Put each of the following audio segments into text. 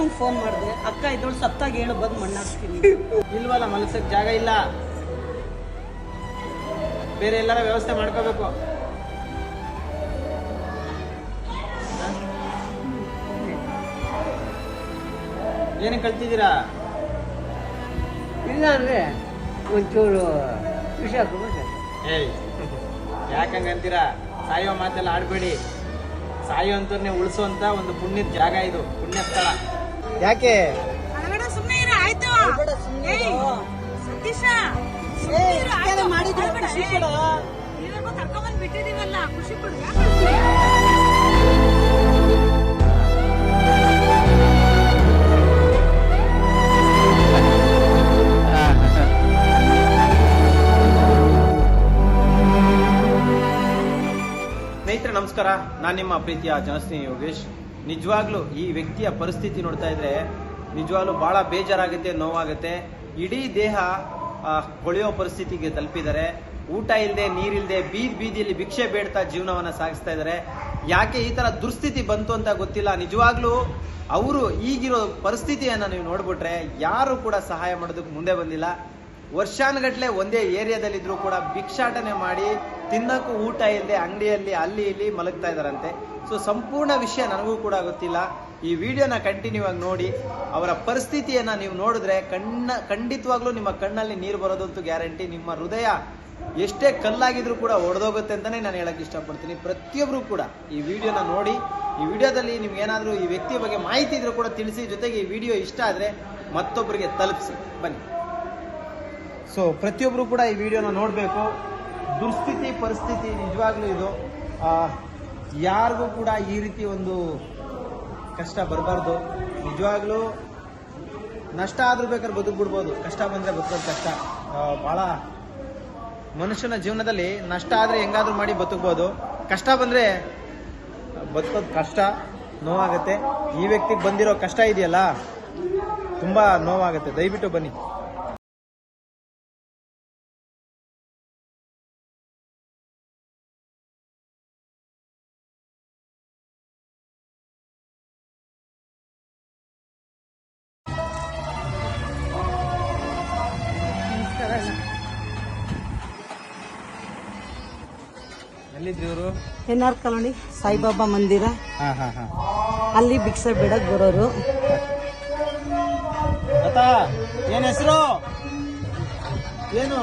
ಅಕ್ಕಂಗೆ phone ಮಾಡಿದೆ ಅಕ್ಕ ಇದ್ದೋಳು ಸತ್ತಾಗ ಹೇಳು ಬಂದು ಮಣ್ಣಾಕ್ತೀನಿ ಇಲ್ವಲ್ಲ ಮನಸ್ಸಕ್ಕೆ ಜಾಗ ಇಲ್ಲ. ಬೇರೆ ಎಲ್ಲರ ವ್ಯವಸ್ಥೆ ಮಾಡ್ಕೋಬೇಕು. ಏನಕ್ಕೆ ಕಳ್ತಿದ್ದೀರಾ? ಇಲ್ಲ ಅಂದರೆ ಒಂಚೂರು ವಿಷಯ ಏಯ್ ಯಾಕಂಗಂತೀರಾ ಸಾಯೋ ಮಾತೆಲ್ಲ ಆಡಬೇಡಿ. ಸಾಯೋ ಅಂತವ್ರನ್ನೇ ಉಳಿಸುವಂತ ಒಂದು ಪುಣ್ಯದ ಜಾಗ ಇದು ಪುಣ್ಯ ಸ್ಥಳ ಯಾಕೆ? ಖುಷಿ ಬಿಟ್ಟಿದೀವಲ್ಲ? ಸ್ನೇಹಿತರೆ ನಮಸ್ಕಾರ. ನಾನು ನಿಮ್ಮ ಪ್ರೀತಿಯ ಜನಸ್ನೇಹಿ ಯೋಗೇಶ್. ನಿಜವಾಗ್ಲೂ ಈ ವ್ಯಕ್ತಿಯ ಪರಿಸ್ಥಿತಿ ನೋಡ್ತಾ ಇದ್ರೆ ನಿಜವಾಗ್ಲೂ ಬಹಳ ಬೇಜಾರಾಗುತ್ತೆ, ನೋವಾಗುತ್ತೆ. ಇಡೀ ದೇಹ ಕೊಳೆಯೋ ಪರಿಸ್ಥಿತಿಗೆ ತಲುಪಿದ್ದಾರೆ ಊಟ ಇಲ್ಲದೆ ನೀರಿಲ್ಲದೆ ಬೀದಿ ಬೀದಿಯಲ್ಲಿ ಭಿಕ್ಷೆ ಬೇಡ್ತಾ ಜೀವನವನ್ನ ಸಾಗಿಸ್ತಾ ಇದ್ದಾರೆ ಯಾಕೆ ಈ ತರ ದುಸ್ಥಿತಿ ಬಂತು ಅಂತ ಗೊತ್ತಿಲ್ಲ. ನಿಜವಾಗ್ಲೂ ಅವರು ಈಗಿರೋ ಪರಿಸ್ಥಿತಿಯನ್ನ ನೀವು ನೋಡ್ಬಿಟ್ರೆ ಯಾರು ಕೂಡ ಸಹಾಯ ಮಾಡೋದಕ್ಕೆ ಮುಂದೆ ಬಂದಿಲ್ಲ. ವರ್ಷಾನುಗಟ್ಲೆ ಒಂದೇ ಏರಿಯಾದಲ್ಲಿದ್ರು ಕೂಡ ಭಿಕ್ಷಾಟನೆ ಮಾಡಿ ತಿನ್ನಕ್ಕೂ ಊಟ ಇಲ್ಲದೆ ಅಂಗಡಿಯಲ್ಲಿ ಅಲ್ಲಿ ಇಲ್ಲಿ ಮಲಗ್ತಾ ಇದ್ದಾರಂತೆ. ಸೊ ಸಂಪೂರ್ಣ ವಿಷಯ ನನಗೂ ಕೂಡ ಗೊತ್ತಿಲ್ಲ. ಈ ವಿಡಿಯೋನ ಕಂಟಿನ್ಯೂ ಆಗಿ ನೋಡಿ. ಅವರ ಪರಿಸ್ಥಿತಿಯನ್ನ ನೀವು ನೋಡಿದ್ರೆ ಕಣ್ಣ, ಖಂಡಿತವಾಗ್ಲೂ ನಿಮ್ಮ ಕಣ್ಣಲ್ಲಿ ನೀರು ಬರೋದಂತೂ ಗ್ಯಾರಂಟಿ ನಿಮ್ಮ ಹೃದಯ ಎಷ್ಟೇ ಕಲ್ಲಾಗಿದ್ರು ಕೂಡ ಒಡೆದೋಗುತ್ತೆ ಅಂತಾನೆ ನಾನು ಹೇಳಕ್ ಇಷ್ಟಪಡ್ತೀನಿ. ಪ್ರತಿಯೊಬ್ಬರು ಕೂಡ ಈ ವಿಡಿಯೋನ ನೋಡಿ. ಈ ವಿಡಿಯೋದಲ್ಲಿ ನಿಮ್ಗೇನಾದರೂ ಈ ವ್ಯಕ್ತಿಯ ಬಗ್ಗೆ ಮಾಹಿತಿ ಇದ್ರೂ ಕೂಡ ತಿಳಿಸಿ. ಜೊತೆಗೆ ಈ ವಿಡಿಯೋ ಇಷ್ಟ ಆದರೆ ಮತ್ತೊಬ್ಬರಿಗೆ ತಲುಪಿಸಿ. ಬನ್ನಿ. ಸೊ ಪ್ರತಿಯೊಬ್ಬರು ಕೂಡ ಈ ವಿಡಿಯೋನ ನೋಡಬೇಕು. ದುಸ್ಥಿತಿ ಪರಿಸ್ಥಿತಿ ನಿಜವಾಗ್ಲೂ ಇದು. ಯಾರಿಗೂ ಕೂಡ ಈ ರೀತಿ ಒಂದು ಕಷ್ಟ ಬರಬಾರ್ದು. ನಿಜವಾಗ್ಲೂ ನಷ್ಟ ಆದರೂ ಬೇಕಾದ್ರೆ ಬದುಕ್ಬಿಡ್ಬೋದು. ಕಷ್ಟ ಬಂದರೆ ಬದುಕೋದು ಕಷ್ಟ. ಭಾಳ ಮನುಷ್ಯನ ಜೀವನದಲ್ಲಿ ನಷ್ಟ ಆದರೆ ಹೆಂಗಾದ್ರೂ ಮಾಡಿ ಬದುಕ್ಬೋದು. ಕಷ್ಟ ಬಂದರೆ ಬದುಕೋದು ಕಷ್ಟ, ನೋವಾಗುತ್ತೆ. ಈ ವ್ಯಕ್ತಿಗೆ ಬಂದಿರೋ ಕಷ್ಟ ಇದೆಯಲ್ಲ? ತುಂಬ ನೋವಾಗುತ್ತೆ. ದಯವಿಟ್ಟು ಬನ್ನಿ. ಎನ್ ಆರ್ ಕಾಲೋನಿ ಸಾಯಿಬಾಬಾ ಮಂದಿರ. ಹಾ ಹಾ ಹಾ. ಅಲ್ಲಿ ಭಿಕ್ಷೆ ಬಿಡಕ್ ಬರೋರು. ಏನ್ ಹೆಸರು? ಏನು?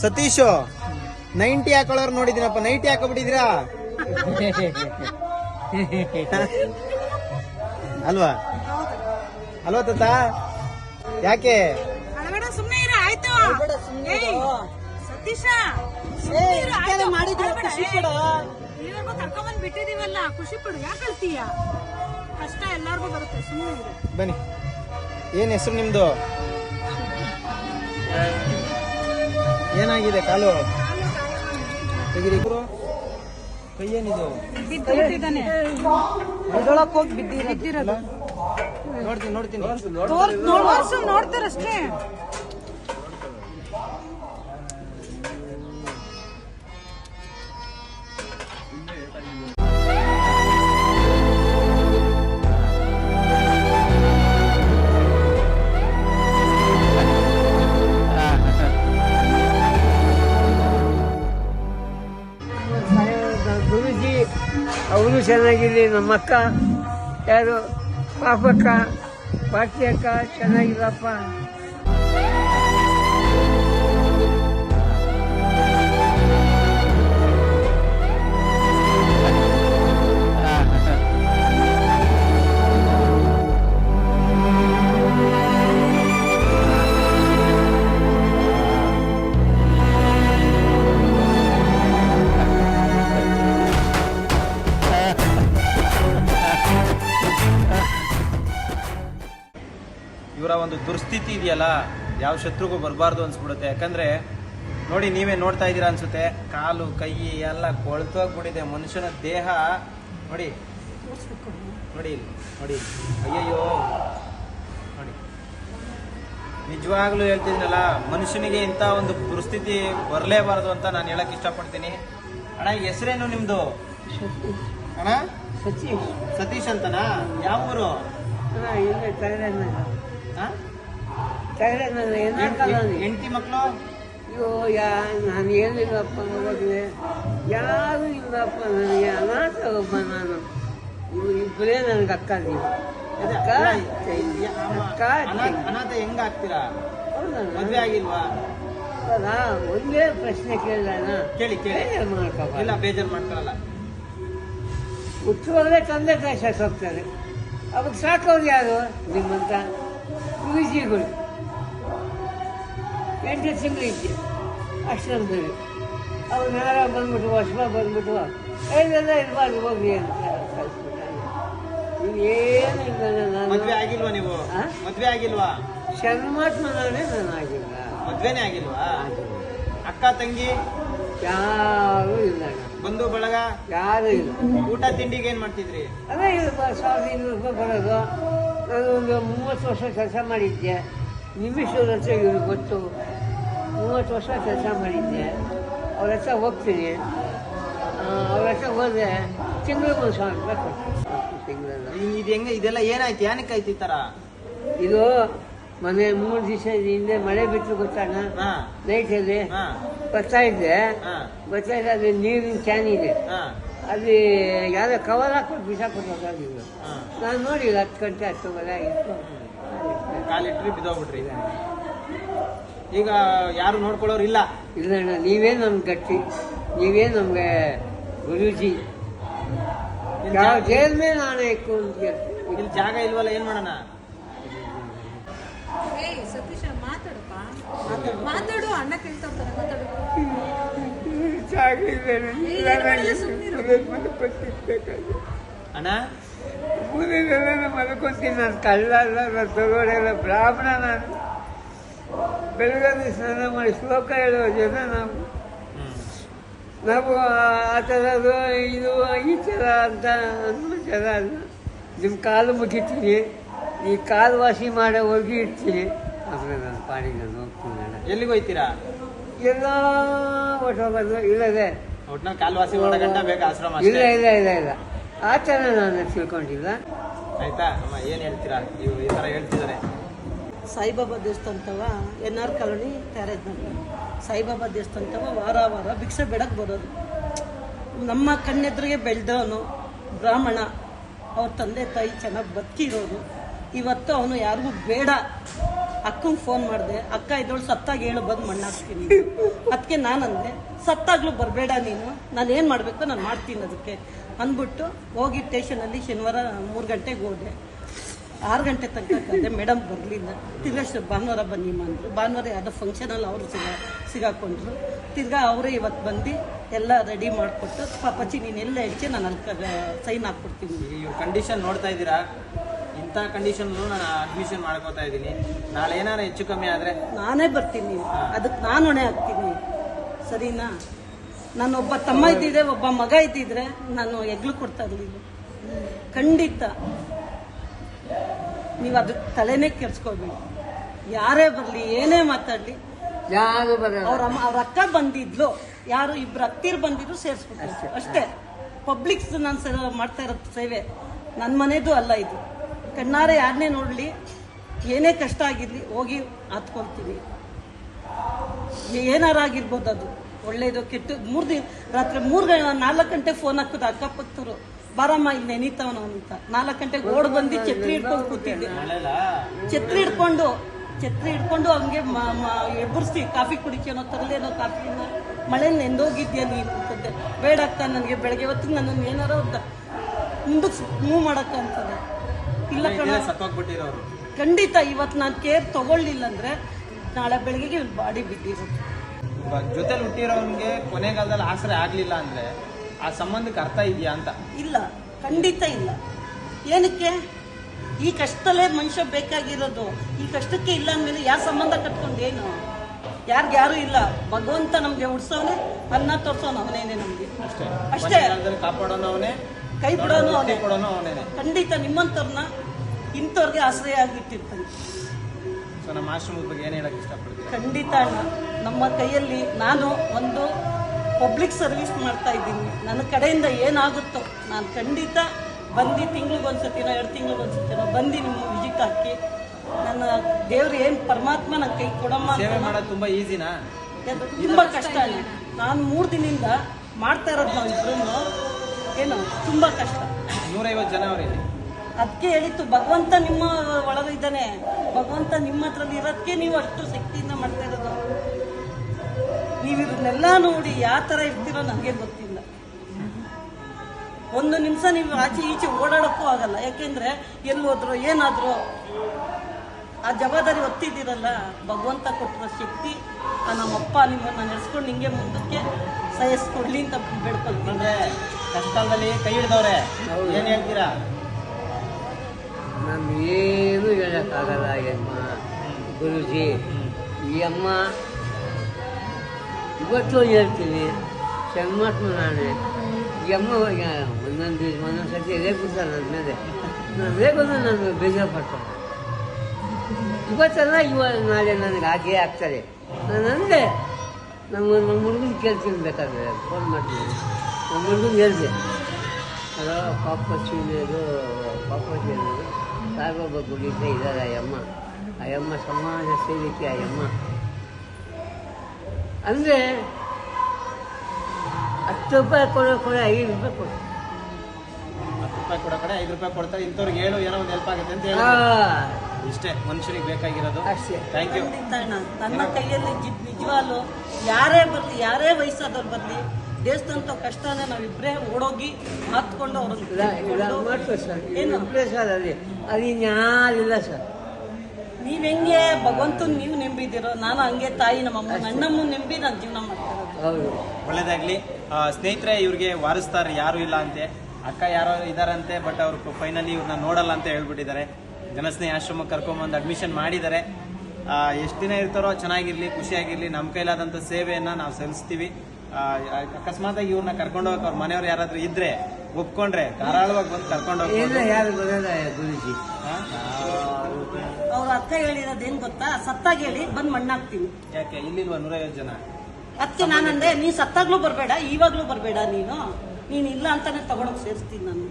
ಸತೀಶ್. ನೈಂಟಿ ಹಾಕೊಳ್ಳೋರು ನೋಡಿದಿನಪ್ಪ ನೈಂಟಿ ಹಾಕೊಬಿಟ್ಟಿದೀರಾ ಅಲ್ವಾ? ಅಲ್ವಾ ತಾತ? ಯಾಕೆ? ಅಳಬೇಡ ಮಾಡಿದ್ರೆ ಖುಷಿ. ಪಡು. ಇಲ್ಲಿವರೆಗೂ ಕರ್ಕೊಂಬಂದ್ ಬಿಟ್ಟಿದೀವಲ್ಲ ಖುಷಿ ಪಡು ಯಾಕೆ ಅಳ್ತೀಯ ಕಷ್ಟ ಎಲ್ಲಾರ್ಗೂ ಬರುತ್ತೆ ಇರು. ಬನ್ನಿ. ಏನ್ ಹೆಸರು ನಿಮ್ದು? ಏನಾಗಿದೆ ಕಾಲು? ತೆಗಿರಿಬ್ರು ಕೈ ಏನಿದು ಬಿಟ್ಟಿದ್ದಾನೆ ಇದೊಳಕ್ ಹೋಗಿ ಬಿದ್ದಿರೋದು. ನೋಡ್ತೀನಿ ನೋಡ್ತೀನಿ. ನೋಡ್ತಾರಷ್ಟೇ. ಅವರು ಚೆನ್ನಾಗಿರಲಿ ನಮ್ಮ ಅಕ್ಕ. ಯಾರು ಪಾಪಕ್ಕ ಪಾಟಿ ಅಕ್ಕ ಚೆನ್ನಾಗಿಲ್ಲಪ್ಪ. ಒಂದು ದುರ್ಸ್ಥಿತಿ ಇದೆಯಲ್ಲ ಯಾವ ಶತ್ರುಗೂ ಬರಬಾರ್ದು ಅನ್ಸ್ಬಿಡುತ್ತೆ. ಯಾಕಂದ್ರೆ ನೋಡಿ ನೀವೇ ನೋಡ್ತಾ ಇದ್ದೀರಾ ಅನ್ಸುತ್ತೆ ಕಾಲು ಕೈ ಎಲ್ಲ ಕೊಳ್ತೋಗ್ಬಿಟ್ಟಿದೆ ಮನುಷ್ಯನ ದೇಹ ನೋಡಿ ನೋಡಿ ನೋಡಿ ಅಯ್ಯಯ್ಯೋ ನೋಡಿ. ನಿಜವಾಗ್ಲೂ ಹೇಳ್ತಿದ್ದೀನಲ್ಲ ಮನುಷ್ಯನಿಗೆ ಇಂಥ ಒಂದು ದುಸ್ಥಿತಿ ಬರಲೇಬಾರದು ಅಂತ ನಾನು ಹೇಳಕ್ ಇಷ್ಟಪಡ್ತೀನಿ. ಅಣ್ಣ ಹೆಸರೇನು ನಿಮ್ದು? ಅಣ್ಣ? ಸತೀಶ್. ಸತೀಶ್ ಅಂತನಾ? ಯಾವ ಊರು? ಹೆಂಡ್ತಿ ಮಕ್ಕಳು ಅಯ್ಯೋ ಯಾ ನಾನು ಏನಿಲ್ಲಪ್ಪ ಮಗನೇ. ಯಾರು ಇಲ್ಲಪ್ಪ ನನಗೆ. ಅನಾಥ ಒಬ್ಬ ನಾನು ಇಬ್ಬರೇ ನನಗೆ ಅಕ್ಕ ನೀವು ಅಕ್ಕ ಅಕ್ಕ ಅನಾಥ ಹೆಂಗ ಆಗ್ತೀರಾ? ಮದ್ವೆ ಆಗಿಲ್ವಾ? ಒಂದೇ ಪ್ರಶ್ನೆ ಕೇಳಿದಾನ ಕೇಳಿ ಕೇಳಿ. ಮಾಡ್ಕಪ್ಪ ಇಲ್ಲ ಬೇಜಾರು ಮಾಡ್ಕೊಳಲ್ಲ. ಹುಟ್ಟುವಾಗಲೇ ತಂದೆ ತಾಯಿ ಸಾಕೋಗ್ತಾರೆ ಅವಾಗ ಸಾಕೋರು ಯಾರು? ನಿಮ್ಮಂತ? ಗುರುಜಿಗಳು ಎಂಟು ತಿಂಗಳಿದ್ದೆ ಅಷ್ಟೊಂದು. ಅವ್ರು ನಾರ ಬಂದ್ಬಿಟ್ಟು ವರ್ಷ ಬಂದ್ಬಿಟ್ಟು ಏನೆಲ್ಲ ಇರಬಾರ್ದು ಹೋಗಿ ಅಂತ ಏನು ಇಲ್ಲ ನಾನು. ಮದ್ವೆ ಆಗಿಲ್ವಾ ನೀವು? ಆ? ಮದ್ವೆ ಆಗಿಲ್ವಾ? ಶರ್ಮಾತ್ಮನೇ ನಾನು ಆಗಿಲ್ಲ. ಮದ್ವೆನೇ ಆಗಿಲ್ವಾ? ಅಕ್ಕ ತಂಗಿ? ಯಾರೂ ಇಲ್ಲ. ಬಂಧು ಬಳಗ? ಯಾರೂ ಇಲ್ಲ. ಊಟ ತಿಂಡಿಗೆ ಏನ್ ಮಾಡ್ತಿದ್ರಿ? ಅದೇ ಇದು ಬ- ಸಾವಿರದ ಇನ್ನೂರು ರೂಪಾಯಿ ಬರೋದು ನಾನು ಒಂದು ಮೂವತ್ತು ವರ್ಷ ಕೆಲಸ ಮಾಡಿದ್ದೆ. ನಿಮಿಷದ ಹತ್ರ ಇವ್ರಿಗೆ ಗೊತ್ತು. ಮೂವತ್ತು ವರ್ಷ ಕೆಲಸ ಮಾಡಿದ್ದೆ. ಅವ್ರ ಹತ್ರ ಹೋಗ್ತೀನಿ. ಅವ್ರ ಹತ್ರ ಹೋದ್ರೆ ತಿಂಗಳಿಗೆ ಒಂದು ಸಾವಿರ ರೂಪಾಯಿ ಕೊಡ್ತೀನಿ. ತಿಂಗಳಲ್ಲ. ಇದು ಹೆಂಗೆ ಇದೆಲ್ಲ ಏನಾಯ್ತು? ಏನಕ್ಕೆ ಆಯ್ತು ಈ ಥರ? ಇದು ಮನೆ ಮೂರು ದಿವಸ ಹಿಂದೆ ಮಳೆ ಬಿತ್ತು ಗೊತ್ತಾಣ ಹಾ. ನೈಟಲ್ಲಿ ಹಾ. ಬರ್ತಾ ಇದ್ದೆ. ಹಾ. ಬರ್ತಾ ಇದ್ದೆ ಅಲ್ಲಿ ನೀರಿನ ಕ್ಯಾನ್ ಇದೆ. ಹಾ. ಅಲ್ಲಿ ಯಾರೋ ಕವರ್ ಹಾಕೊಂಡು ಬಿಸಾಕೊಂಡು ನಾನು ನೋಡಿ ಹತ್ತು ಗಂಟೆ ಹತ್ತು ಆಗಿತ್ತು ಕಾಲಿಟ್ರಿ ಬಿದ್ದೋಗ್ಬಿಟ್ರಿ ಈಗ ಯಾರು ನೋಡ್ಕೊಳ್ಳೋರು ಇಲ್ಲ. ಇಲ್ಲ ಅಣ್ಣ ನೀವೇ ನಮ್ಗೆ ಗಟ್ಟಿ. ನೀವೇ ನಮಗೆ ಗುರೂಜಿ. ಯಾವ ನಾನು ಮೇಲೆ ನಾನೇ ಇಕ್ಕು ಇಲ್ಲಿ ಜಾಗ ಇಲ್ವಲ್ಲ ಏನು ಮಾಡೋಣ? ಮಾತಾಡಪ್ಪ. ಮಾತಾಡು ಅಣ್ಣ ಕೇಳ್ತಾ ಇರ್ತಾರೆ ಮಾತಾಡು. ಇಲ್ಲ ಅಣ್ಣ. ಊರಲ್ಲೆಲ್ಲ ನಾನು ಮಲ್ಕೊಂತೀನಿ ನಾನು ಕಳ್ಳ ಅಲ್ಲ ನಾನು ತಗೊಳ್ಳಲ್ಲ ಬ್ರಾಹ್ಮಣ ನಾನು. ಬೆಳಗ್ಗೆ ಸ್ನಾನ ಮಾಡಿ ಶ್ಲೋಕ ಹೇಳುವ ಜನ ನಾವು. ನಾವು ಆ ಥರದ್ದು ಇದು ಈ ಥರ ಅಂತ ಅನ್ನೋ ಜನ ಅಲ್ಲ. ನಿಮ್ಮ ಕಾಲು ಮುಗಿತೀನಿ ಈ ಕಾಲು ವಾಸಿ ಮಾಡೋ ಹೋಗಿ ಇಡ್ತೀನಿ ಆಮೇಲೆ ನಾನು ಪಾಡಿಗೆ ನಾನು ಹೋಗ್ತೀನಿ ಅಣ್ಣ. ಎಲ್ಲಿಗೆ ಹೋಯ್ತೀರಾ? ಎಲ್ಲ ಹೊಟ್ಟೋಗೋದು ಇಲ್ಲದೆ. ಒಟ್ನಲ್ಲಿ ಕಾಲ್ವಾಸಿ ಮಾಡೋ ಗಂಟ ಬೇಕು ಆಶ್ರಮ ಇಲ್ಲ ಅಷ್ಟೇ? ಇಲ್ಲ ಇಲ್ಲ ಇಲ್ಲ ಆ ಥರ ನಾನು ತಿಳ್ಕೊಂಡಿಲ್ಲ. ಆಯ್ತಾ? ಅಮ್ಮ ಏನ್ ಹೇಳ್ತೀರಾ? ನೀವು ಈ ತರ ಹೇಳ್ತಿದಾರೆ Saibaba ದೇವಸ್ಥಾನವ N R colony carriage Nagar Saibaba ದೇವಸ್ಥಾನವ ವಾರ ವಾರ ಭಿಕ್ಷೆ ಬೇಡಕ್ಕೆ ಬರೋದು. ನಮ್ಮ ಕಣ್ಣೆದ್ರಿಗೆ ಬೆಳೆದವನು ಬ್ರಾಹ್ಮಣ. ಅವ್ರ ತಂದೆ ತಾಯಿ ಚೆನ್ನಾಗಿ ಬದುಕಿರೋದು. ಇವತ್ತು ಅವನು ಯಾರಿಗೂ ಬೇಡ. ಅಕ್ಕಂಗೆ ಫೋನ್ ಮಾಡಿದೆ, ಅಕ್ಕ ಇದ್ದೋಳು ಸತ್ತಾಗ ಹೇಳು, ಬಂದು ಮಣ್ಣಾಕ್ತೀನಿ ಅದಕ್ಕೆ ನಾನಂದೆ, ಸತ್ತಾಗ್ಲೂ ಬರಬೇಡ ನೀನು, ನಾನು ಏನು ಮಾಡಬೇಕು, ನಾನು ಮಾಡ್ತೀನಿ ಅದಕ್ಕೆ ಅಂದ್ಬಿಟ್ಟು ಹೋಗಿ ಸ್ಟೇಷನಲ್ಲಿ ಶನಿವಾರ ಮೂರು ಗಂಟೆಗೆ ಹೋದೆ. ಆರು ಗಂಟೆ ತನಕ ಕರೆದೆ ಮೇಡಮ್ ಬರಲಿಲ್ಲ. ತಿರ್ಗಾ ಭಾನುವಾರ ಬನ್ನಿ ಅಂದರು. ಭಾನುವಾರ ಯಾವುದೋ ಫಂಕ್ಷನಲ್ಲಿ ಅವರು ಸಿಗ, ಸಿಗಾಕೊಂಡ್ರು. ತಿರ್ಗಾ ಅವರೇ ಇವತ್ತು ಬಂದು ಎಲ್ಲ ರೆಡಿ ಮಾಡಿಕೊಟ್ಟು ಪಾಪಚ್ಚಿ ನೀನು ಎಲ್ಲ ಹೆಚ್ಚೆ ನಾನು ಅಲ್ಲಿ ಸೈನ್ ಹಾಕ್ಕೊಡ್ತೀನಿ. ಕಂಡೀಷನ್ ನೋಡ್ತಾ ಇದ್ದೀರಾ? ಇಂಥ ಕಂಡೀಷನ್ ನಾನು ಅಡ್ಮಿಷನ್ ಮಾಡ್ಕೋತಾ ಇದ್ದೀನಿ. ನಾಳೆ ಏನಾರು ಹೆಚ್ಚು ಕಮ್ಮಿ ಆದರೆ ನಾನೇ ಬರ್ತೀನಿ. ಅದಕ್ಕೆ ನಾನು ಹೊಣೆ ಹಾಕ್ತೀನಿ ಸರಿನಾ? ನಾನು ಒಬ್ಬ ತಮ್ಮ ಇದ್ದಿದ್ರೆ ಒಬ್ಬ ಮಗ ಇದ್ದಿದ್ರೆ ನಾನು ಹೆಗ್ಲು ಕೊಡ್ತಾ ಇರಲಿಲ್ಲ. ಖಂಡಿತ. ನೀವು ಅದ್ರ ತಲೆನೇ ಕೆರ್ಸ್ಕೋಬೇಕು ಯಾರೇ ಬರಲಿ ಏನೇ ಮಾತಾಡಲಿ ಯಾರು ಅವ್ರ ಅಮ್ಮ ಅವ್ರ ಅಕ್ಕ ಬಂದಿದ್ಲು ಯಾರು ಇಬ್ರು ಅತ್ತಿರ್ ಬಂದಿದ್ರು ಸೇರಿಸ್ಬಿಟ್ಟು ಅಷ್ಟೇ. ಪಬ್ಲಿಕ್ಸ್ ನಾನು ಸೇವೆ ಮಾಡ್ತಾ ಇರೋ ಸೇವೆ. ನನ್ನ ಮನೆಯದು ಅಲ್ಲ ಇದು. ಕಣ್ಣಾರೆ ಯಾರನ್ನೇ ನೋಡಲಿ, ಏನೇ ಕಷ್ಟ ಆಗಿರಲಿ ಹೋಗಿ ಹತ್ಕೊಳ್ತೀವಿ ಏನಾರ ಆಗಿರ್ಬೋದು ಅದು. ಒಳ್ಳೇದು ಕೆಟ್ಟ ಮೂರು ದಿನ ರಾತ್ರಿ ಮೂರು ಗಂಟೆ ನಾಲ್ಕು ಗಂಟೆ ಫೋನ್ ಹಾಕೋದು ಅಕ್ಕಪಕ್ಕರು ಬಾರಮ್ಮ, ಇಲ್ಲಿ ನೆನೀತಾವನು ಅಂತ. ನಾಲ್ಕು ಗಂಟೆಗೆ ಓಡ್ ಬಂದು ಛತ್ರಿ ಹಿಡ್ಕೊಂಡು ಕೂತಿದ್ದೆ ಛತ್ರಿ ಹಿಡ್ಕೊಂಡು ಛತ್ರಿ ಹಿಡ್ಕೊಂಡು ಹಂಗೆ ಎಬ್ಬರ್ಸ್ತಿ ಕಾಫಿ ಕುಡಿಕೇನೋ ತರಲೇನೋ ಕಾಫಿನ ಮಳೆ ನೆಂದೋಗಿದ್ಯಾ ನೀನು ಅಂತಂದೆ ಬೇಡ ಅಕ್ಕ, ನನಗೆ ಬೆಳಗ್ಗೆ ಹೊತ್ತಿಗೆ ನನ್ನನ್ನು ಏನಾರೋ ಮುಂದಕ್ಕೆ ಮೂವ್ ಮಾಡಕ್ಕ ಇಲ್ಲ ಸತ್ತೋಗ್ಬಿಟ್ಟಿರೋರು. ಖಂಡಿತ ಇವತ್ತು ನಾನು ಕೇರ್ ತಗೊಳ್ಳಿಲ್ಲ ಅಂದ್ರೆ ನಾಳೆ ಬೆಳಗ್ಗೆಗೆ ಬಾಡಿ ಬಿದ್ದಿರುತ್ತೆ ಇವಾಗ ಜೊತೆಲಿ ಹುಟ್ಟಿರೋನ್ಗೆ ಕೊನೆಗಾಲದಲ್ಲಿ ಆಸರೆ ಆಗ್ಲಿಲ್ಲ ಅಂದ್ರೆ ಆ ಸಂಬಂಧಕ್ಕೆ ಅರ್ಥ ಇದೆಯಾ ಅಂತ? ಇಲ್ಲ ಖಂಡಿತ ಇಲ್ಲ. ಏನಕ್ಕೆ? ಈ ಕಷ್ಟದಲ್ಲೇ ಮನುಷ್ಯ ಬೇಕಾಗಿರೋದು. ಈ ಕಷ್ಟಕ್ಕೆ ಇಲ್ಲ ಅಂದ್ಮೇಲೆ ಯಾವ ಸಂಬಂಧ ಕಟ್ಕೊಂಡು ಏನು? ಯಾರಿಗ ಯಾರು ಇಲ್ಲ. ಭಗವಂತ ನಮ್ಗೆ ಹುಡ್ಸೋನೆ ಅನ್ನ ತೋರ್ಸೋನು ಅವನೇನೆ ನಮ್ಗೆ. ಅಷ್ಟೇ. ಅಷ್ಟೇ. ಕಾಪಾಡೋನು ಅವನೇ ಕೈ ಬಿಡೋನು ಅವನೇ. ಕೊಡೋನು ಅವನೇನೆ ಖಂಡಿತ ನಿಮ್ಮಂಥವ್ರನ್ನ ಇಂಥವ್ರಿಗೆ ಆಶ್ರಯ ಆಗಿಟ್ಟಿರ್ತಾನೆ ಸೊ ನಮ್ಮ ಆಶ್ರಮದ ಬಗ್ಗೆ ಏನು ಹೇಳಕ್ ಖಂಡಿತ ಅಣ್ಣ. ನಮ್ಮ ಕೈಯಲ್ಲಿ ನಾನು ಒಂದು ಪಬ್ಲಿಕ್ ಸರ್ವಿಸ್ ಮಾಡ್ತಾ ಇದ್ದೀನಿ. ನನ್ನ ಕಡೆಯಿಂದ ಏನಾಗುತ್ತೋ ನಾನು ಖಂಡಿತ ಬಂದು ಒಂದು ಒಂದ್ಸತಿನೋ ಎರಡು ತಿಂಗ್ಳಿಗೆ ಒಂದ್ಸತಿನೋ ಬಂದು ನಿಮ್ಮ ವಿಜಿಟ್ ಹಾಕಿ ನನ್ನ ದೇವ್ರು ಏನು ಪರಮಾತ್ಮ ನನ್ನ ಕೈ ಕೊಡಮ್ಮ ಸೇವೆ ಮಾಡೋದು ತುಂಬಾ ಈಸಿನಾ? ತುಂಬ ಕಷ್ಟ ಅಣ್ಣ. ನಾನು ಮೂರು ದಿನದಿಂದ ಮಾಡ್ತಾ ಇರೋದು ನಾವು ಇಬ್ರು ಏನು ತುಂಬಾ ಕಷ್ಟ. ನೂರೈವತ್ತು ಜನ ಅವರಿಗೆ ಅದಕ್ಕೆ ಹೇಳಿತ್ತು ಭಗವಂತ ನಿಮ್ಮ ಒಳಗಿದ್ದಾನೆ ಭಗವಂತ ನಿಮ್ಮ ಹತ್ರಲ್ಲಿ ಇರೋದಕ್ಕೆ ನೀವು ಅಷ್ಟು ಶಕ್ತಿಯಿಂದ ಮಾಡ್ತಾ ಇರೋದು. ನೀವು ಇದನ್ನೆಲ್ಲ ನೋಡಿ ಯಾವ ಥರ ಇರ್ತೀರೋ ನನಗೆ ಗೊತ್ತಿಲ್ಲ. ಒಂದು ನಿಮಿಷ ನೀವು ಆಚೆ ಈಚೆ ಓಡಾಡೋಕ್ಕೂ ಆಗಲ್ಲ. ಯಾಕೆಂದ್ರೆ ಎಲ್ಲಿ ಹೋದ್ರು ಏನಾದ್ರು. ಆ ಜವಾಬ್ದಾರಿ ಒತ್ತಿದ್ದೀರಲ್ಲ ಭಗವಂತ ಕೊಟ್ಟಿರೋ ಶಕ್ತಿ ಆ ನಮ್ಮಪ್ಪ ನಿಮ್ಮನ್ನ ನಡೆಸ್ಕೊಂಡು ಹಿಂಗೆ ಮುಂದಕ್ಕೆ ಸಹಿಸ್ಕೊಡ್ಲಿ ಅಂತ ಬೇಡ್ಕೊಳ್ತೀನಿ. ಅಂದ್ರೆ ಕಷ್ಟದಲ್ಲಿ ಕೈ ಹಿಡಿದವ್ರೆ ಏನು ಹೇಳ್ತೀರಾ? ನಾನು ಏನು ಹೇಳೋಕ್ಕಾಗಲ್ಲ ಯಮ್ಮ. ಗುರುಜಿ ಈ ಅಮ್ಮ ಇವತ್ತು ಹೇಳ್ತೀನಿ ಜನ್ಮಾತ್ಮ ನಾನೇ ಈ ಅಮ್ಮ ಒಂದೊಂದು ಒಂದೊಂದು ಒಂದೊಂದು ಸತಿ ಎದೆ ಕೂತಾರೆ ನನ್ನ ಮೇಲೆ. ನಾನು ನಾನು ಬೇಜಾರು ಪಡ್ತಾರೆ. ಇವತ್ತಲ್ಲ ಇವಾಗ ನಾಳೆ ನನಗೆ ಹಾಗೆ ಆಗ್ತಾರೆ. ನಾನು ಅಂದೆ ನಮ್ಮ ನಮ್ಮ ಹುಡುಗನ ಕೇಳ್ತೀನಿ ಬೇಕಾದ್ರೆ ಫೋನ್ ಮಾಡ್ತೀನಿ. ನಮ್ಮ ಹುಡುಗನ ಹೇಳಿದೆ. ಅಲ್ಲ ಪಾಪ ಚೀನದು ಪಾಪ ಚೀನದು ಸಾಯಿಬಾಬಾ ಗುಡಿಗೆ ಇದ್ದಾರೆ ಅಯ್ಯಮ್ಮ. ಅಯ್ಯಮ್ಮ ಸಮಾಜ ಸೇವಿಕೆ ಅಯ್ಯಮ್ಮ. ಅಂದರೆ ಹತ್ತು ರೂಪಾಯಿ ಕೊಡೋ ಕೂಡ ಐದು ರೂಪಾಯಿ ಕೊಡು. ಹತ್ತು ರೂಪಾಯಿ ಕೊಡೋ ಕಡೆ ಐದು ರೂಪಾಯಿ ಕೊಡ್ತಾರೆ. ಇಂಥವ್ರಿಗೆ ಹೇಳು ಏನೋ ಒಂದು ಹೆಲ್ಪ್ ಆಗುತ್ತೆ ಅಂತ ಹೇಳಿ. ಇಷ್ಟೇ ಮನುಷ್ಯರಿಗೆ ಬೇಕಾಗಿರೋದು. ಅಷ್ಟೇ. ಥ್ಯಾಂಕ್ ಯು ತಣ್ಣ. ನನ್ನ ಕೈಯಲ್ಲಿ ಜಿ- ನಿಜವಾಗ್ಲು ಯಾರೇ ಬರ್ಲಿ ಯಾರೇ ವಯಸ್ಸಾದವ್ರು ಬರ್ಲಿ ದೇವಸ್ಥಾನದ ಕಷ್ಟನ ನಾವಿಬ್ರೇ ಓಡೋಗಿ ಹತ್ಕೊಂಡು ಇಲ್ಲ ಏನು? ಇಬ್ಬರೇ ಸರ್ ಅಲ್ಲಿ ಅದು ಇನ್ಯಾರಿಲ್ಲ ಸರ್ ನೀವ್ ಹೆಂಗೆ ಭಗವಂತನ್ ನೀವು ನೆಂಬಿದಿರೋ ನಾನು ಹಂಗೆ ತಾಯಿ ನಮ್ಮಮ್ಮ ನನ್ನಮ್ಮ ನೆಂಬಿ ನಾನು ಜೀವನ ಮಾಡ್ತಾ ಇರೋದು. ಹೌದು. ಒಳ್ಳೇದಾಗ್ಲಿ. ಆ, ಸ್ನೇಹಿತರೆ ಇವ್ರಿಗೆ ವಾರಿಸ್ತಾರೆ ಯಾರು ಇಲ್ಲ ಅಂತೆ. ಅಕ್ಕ ಯಾರೋ ಇದಾರಂತೆ ಬಟ್ ಅವ್ರು ಫೈನಲಿ ಇವ್ರನ್ನ ನೋಡಲ್ಲ ಅಂತ ಹೇಳ್ಬಿಟ್ಟಿದ್ದಾರೆ. ಜನಸ್ನೇಹಿ ಆಶ್ರಮಕ್ಕೆ ಕರ್ಕೊಂಬಂದು ಅಡ್ಮಿಷನ್ ಮಾಡಿದ್ದಾರೆ. ಎಷ್ಟು ದಿನ ಇರ್ತಾರೋ ಚೆನ್ನಾಗಿರಲಿ ಖುಷಿಯಾಗಿರ್ಲಿ ನಮ್ಮ ಕೈಲಾದಂಥ ಸೇವೆಯನ್ನು ನಾವು ಸಲ್ಲಿಸ್ತೀವಿ. ಆ, ಅಕಸ್ಮಾತಾಗಿ ಇವ್ರನ್ನ ಕರ್ಕೊಂಡು ಹೋಗಕ್ಕೆ ಅವ್ರ ಮನೆಯವ್ರು ಯಾರಾದ್ರೂ ಇದ್ರೆ ಒಪ್ಕೊಂಡ್ರೆ ಧಾರಾಳವಾಗಿ ಬಂದು ಕರ್ಕೊಂಡು ಗುರುಜಿ. ಅವ್ರ ಅಕ್ಕ ಹೇಳಿರೋದು ಏನ್ ಗೊತ್ತಾ? ಸತ್ತಾಗ ಹೇಳಿ ಬಂದ್ ಮಣ್ಣಾಗ್ತೀವಿ ಯಾಕೆ? ಇಲ್ಲಿಲ್ವಾ ನೂರೈವತ್ತು ಜನ? ಅದಕ್ಕೆ ನಾನಂದೆ ನೀ ಸತ್ತಾಗ್ಲೂ ಬರಬೇಡ ಇವಾಗ್ಲೂ ಬರಬೇಡ ನೀನು. ನೀನ್ ಇಲ್ಲ ಅಂತಾನೆ ತಗೊಂಡೋಗಿ ಸೇರಿಸ್ತೀನಿ ನಾನು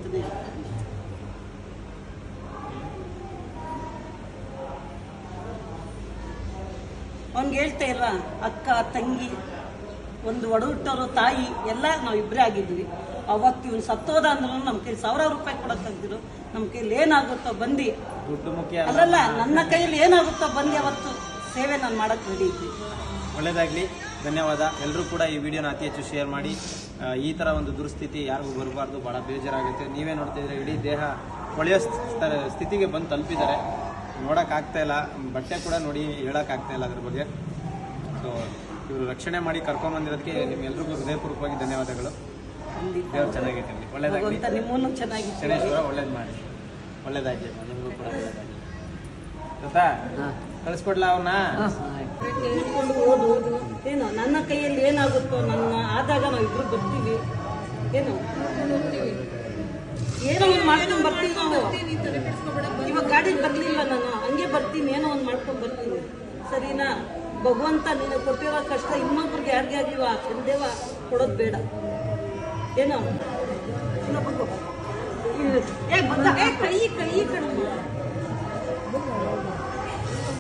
ಅವ್ನಿಗೆ ಹೇಳ್ತಾ ಇಲ್ವಾ? ಅಕ್ಕ ತಂಗಿ ಒಂದು ಒಡಹುಟ್ಟವರು ತಾಯಿ ಎಲ್ಲ ನಾವು ಇಬ್ಬರೇ ಆಗಿದ್ವಿ ಅವತ್ತು ಇವ್ನು ಸತ್ತೋದ ಅಂದ್ರೂ ನಮ್ಮ ಕೈಲಿ ಸಾವಿರಾರು ರೂಪಾಯಿ ಕೊಡಕ್ಕಾಗ್ದಿರು ನಮ್ಮ ಕೈಲಿ ಏನಾಗುತ್ತೋ ಬಂದು. ಅಲ್ಲಲ್ಲ ನನ್ನ ಕೈಯಲ್ಲಿ ಏನಾಗುತ್ತೋ ಬಂದು ಅವತ್ತು. ಸೇವೆ ನಾನು ಮಾಡೋಕ್ಕೆ ರೆಡಿ ಇದ್ವಿ ಒಳ್ಳೆಯದಾಗಲಿ ಧನ್ಯವಾದ. ಎಲ್ಲರೂ ಕೂಡ ಈ ವಿಡಿಯೋನ ಅತಿ ಹೆಚ್ಚು ಶೇರ್ ಮಾಡಿ. ಈ ಥರ ಒಂದು ದುರ್ಸ್ಥಿತಿ ಯಾರಿಗೂ ಬರಬಾರ್ದು ಭಾಳ ಬೇಜಾರಾಗುತ್ತೆ. ನೀವೇ ನೋಡ್ತಿದ್ರೆ ಇಡೀ ದೇಹ ಹೊಳೆಯೋ ಸ್ಥ- ಸ್ಥಿತಿಗೆ ಬಂದು ತಲುಪಿದ್ದಾರೆ. ನೋಡೋಕ್ಕಾಗ್ತಾ ಇಲ್ಲ. ಬಟ್ಟೆ ಕೂಡ ನೋಡಿ ಹೇಳೋಕ್ಕಾಗ್ತಾ ಇಲ್ಲ ಅದ್ರ ಬಗ್ಗೆ. ಸೊ ಇವರು ರಕ್ಷಣೆ ಮಾಡಿ ಕರ್ಕೊಂಬಂದಿರೋದಕ್ಕೆ ನಿಮ್ಮೆಲ್ರಿಗೂ ಹೃದಯಪೂರ್ವಕವಾಗಿ ಧನ್ಯವಾದಗಳು. ದೇವ್ರು ಚೆನ್ನಾಗಿರ್ತೀನಿ ಒಳ್ಳೇದಾಗಿ ನಿಮ್ಮನ್ನು ಚೆನ್ನಾಗಿ ಶನೇಶ್ವರ ಒಳ್ಳೇದು ಮಾಡಿ. ಒಳ್ಳೇದಾಗಿ ನಿಮಗೂ ಕೂಡ ಒಳ್ಳೇದಾಗಲಿ. ಗೊತ್ತಾ ಕಳಿಸ್ಕೊಡ್ಲಾ ಅವನ್ನ ಇಟ್ಕೊಂಡು ಓದು ಏನು ನನ್ನ ಕೈಯಲ್ಲಿ ಏನಾಗುತ್ತೋ ನನ್ನ ಆದಾಗ ನಾವು ಇಬ್ರು ಬರ್ತೀವಿ. ಏನು. ಏನೋ ಒಂದು ಮಾಡ್ಕೊಂಡು ಬರ್ತೀನಿ ಇವಾಗ ಗಾಡಿ ಬರ್ಲಿಲ್ಲ ನಾನು. ಹಂಗೆ ಬರ್ತೀನಿ, ಏನೋ ಒಂದು ಮಾಡ್ಕೊಂಡು ಬರ್ತೀನಿ. ಸರಿನಾ? ಭಗವಂತ ನೀನು ಕೊಟ್ಟಿರೋ ಕಷ್ಟ ಇನ್ನೊಬ್ರಿಗೆ ಯಾರಿಗೆ ಆಗಿವ ದೇವ ಕೊಡೋದು ಬೇಡ. ಏನೋ. ಏ, ಕೈ ಕೈ, ಕಣಮ್ಮ.